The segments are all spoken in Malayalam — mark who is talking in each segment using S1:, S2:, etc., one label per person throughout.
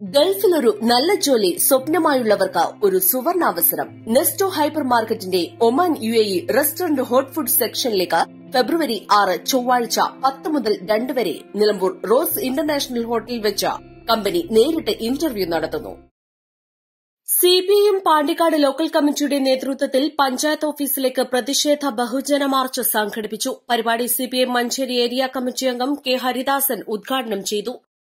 S1: ഗൾഫിൽ ഒരു നല്ല ജോലി സ്വപ്നമായുള്ളവർക്ക് ഒരു സുവർണാവസരം. നെസ്റ്റോ ഹൈപ്പർ മാർക്കറ്റിന്റെ Oman U A E restaurant hot food സെക്ഷനിലേക്ക് ഫെബ്രുവരി ആറ് ചൊവ്വാഴ്ച പത്ത് മുതൽ രണ്ട് വരെ നിലമ്പൂർ റോസ് ഇന്റർനാഷണൽ ഹോട്ടലിൽ വെച്ച് കമ്പനി നേരിട്ട് ഇന്റർവ്യൂ നടത്തുന്നു. സിപിഐഎം പാണ്ടിക്കാട് ലോക്കൽ കമ്മിറ്റിയുടെ നേതൃത്വത്തിൽ പഞ്ചായത്ത് ഓഫീസിലേക്ക് പ്രതിഷേധ ബഹുജന മാർച്ച് സംഘടിപ്പിച്ചു. പരിപാടി സിപിഐഎം മഞ്ചേരി ഏരിയ കമ്മിറ്റി അംഗം കെ ഹരിദാസൻ ഉദ്ഘാടനം ചെയ്തു.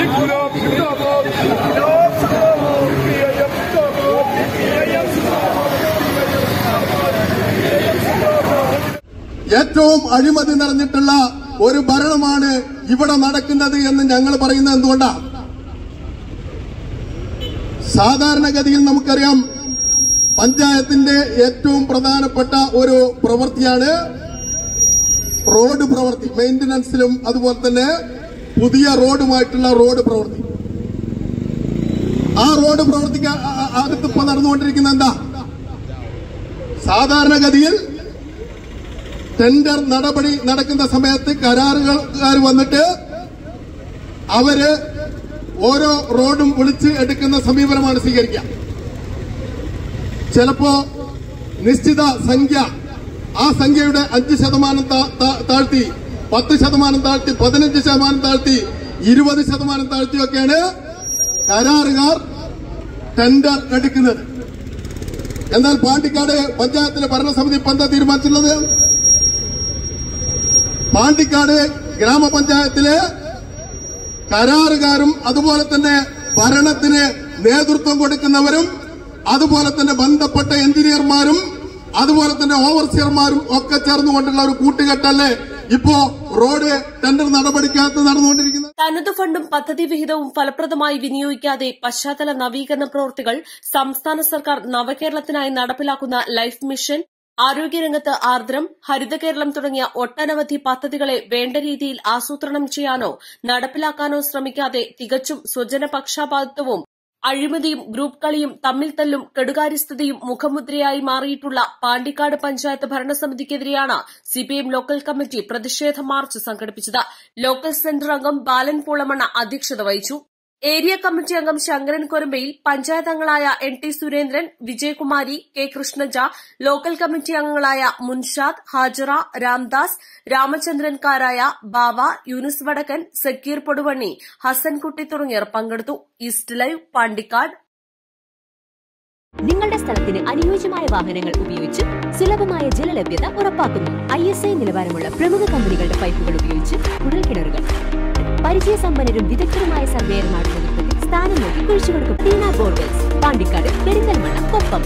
S2: ഇൻകുലാബ് സിന്ദാബാദ് സിപിഐഎം സിന്ദാബാദ്
S3: ഏറ്റവും അഴിമതി നിറഞ്ഞിട്ടുള്ള ഒരു ഭരണമാണ് ഇവിടെ നടക്കുന്നത് എന്ന് ഞങ്ങൾ പറയുന്നത് എന്തുകൊണ്ടാണ് സാധാരണഗതിയിൽ നമുക്കറിയാം പഞ്ചായത്തിന്റെ ഏറ്റവും പ്രധാനപ്പെട്ട ഒരു പ്രവൃത്തിയാണ് റോഡ് പ്രവൃത്തി മെയിന്റനൻസിലും അതുപോലെ തന്നെ പുതിയ റോഡുമായിട്ടുള്ള റോഡ് പ്രവൃത്തി. ആ റോഡ് പ്രവൃത്തിക്ക് അകത്തിപ്പോ നടന്നുകൊണ്ടിരിക്കുന്ന എന്താ? സാധാരണഗതിയിൽ ടെൻഡർ നടപടി നടക്കുന്ന സമയത്ത് കരാറുകാർ വന്നിട്ട് അവർ ഓരോ റോഡും വിളിച്ച് എടുക്കുന്ന സമീപനമാണ് സ്വീകരിക്കുക. ചിലപ്പോ നിശ്ചിത സംഖ്യ ആ സംഖ്യയുടെ അഞ്ച് ശതമാനം താഴ്ത്തി പത്ത് ശതമാനം താഴ്ത്തി പതിനഞ്ച് ശതമാനം താഴ്ത്തി ഇരുപത് ശതമാനം താഴ്ത്തിയൊക്കെയാണ് കരാറുകാർ ടെൻഡർ എടുക്കുന്നത്. എന്നാൽ പാണ്ടിക്കാട് പഞ്ചായത്തിലെ ഭരണസമിതി പന്ത തീരുമാനിച്ചിട്ടുള്ളത്? പാണ്ടിക്കാട് ഗ്രാമപഞ്ചായത്തിലെ കരാറുകാരും അതുപോലെ തന്നെ ഭരണത്തിന് നേതൃത്വം കൊടുക്കുന്നവരും അതുപോലെ തന്നെ ബന്ധപ്പെട്ട എഞ്ചിനീയർമാരും അതുപോലെ തന്നെ ഓവർസിയർമാരും ഒക്കെ ചേർന്നുകൊണ്ടുള്ള ഒരു കൂട്ടുകെട്ടല്ലേ ഇപ്പോ റോഡ് ടെൻഡർ നടപടിക്കകത്ത് നടന്നുകൊണ്ടിരിക്കുന്നത്?
S1: തനത് ഫണ്ടും പദ്ധതി വിഹിതവും ഫലപ്രദമായി വിനിയോഗിക്കാതെ പശ്ചാത്തല നവീകരണ പ്രവൃത്തികൾ സംസ്ഥാന സർക്കാർ നവകേരളത്തിനായി നടപ്പിലാക്കുന്ന ലൈഫ് മിഷൻ ആരോഗ്യരംഗത്ത് ആർദ്രം ഹരിത കേരളം തുടങ്ങിയ ഒട്ടനവധി പദ്ധതികളെ വേണ്ട രീതിയിൽ ആസൂത്രണം ചെയ്യാനോ നടപ്പിലാക്കാനോ ശ്രമിക്കാതെ തികച്ചും സ്വജനപക്ഷപാതിത്വവും അഴിമതിയും ഗ്രൂപ്പ് കളിയും തമ്മിൽ തല്ലും കെടുകാര്യസ്ഥതയും മുഖമുദ്രയായി മാറിയിട്ടുള്ള പാണ്ടിക്കാട് പഞ്ചായത്ത് ഭരണസമിതിക്കെതിരെയാണ് സിപിഎം ലോക്കൽ കമ്മിറ്റി പ്രതിഷേധ മാർച്ച് സംഘടിപ്പിച്ചത്. ലോക്കൽ സെന്റർ അംഗം ബാലൻ പൂളമണ്ണ അധ്യക്ഷത വഹിച്ചു. ഏരിയ കമ്മിറ്റി അംഗം ശങ്കരൻ കൊരമ്പയിൽ പഞ്ചായത്ത് അംഗങ്ങളായ N T Surendran Vijayakumari K Krishnaja local committee അംഗങ്ങളായ മുൻഷാദ് ഹാജറ രാംദാസ് രാമചന്ദ്രൻകാരായ ബാബ യൂനിസ് വടക്കൻ സക്കീർ പൊടുവണ്ണി ഹസൻകുട്ടി തുടങ്ങിയവർ പങ്കെടുത്തു. East live Pandikkad.
S4: നിങ്ങളുടെ സ്ഥലത്തിന് അനുയോജ്യമായ വാഹനങ്ങൾ ഉപയോഗിച്ച് സുലഭമായ ജലലഭ്യത ഉറപ്പാക്കുന്നു. ഐ എസ് ഐ നിലവാരമുള്ള പ്രമുഖ കമ്പനികളുടെ പൈപ്പുകൾ ഉപയോഗിച്ച് കുഴൽക്കിണറുകൾ പരിചയസമ്പന്നരും വിദഗ്ധരുമായ സർവേയർമാരുടെ നേതൃത്വത്തിൽ സ്ഥാനം നോക്കി കുഴിച്ചുകൊടുക്കും ടീന ബോർവെൽസ് പാണ്ടിക്കാട് പെരിന്തൽമണ്ണ കൊപ്പം.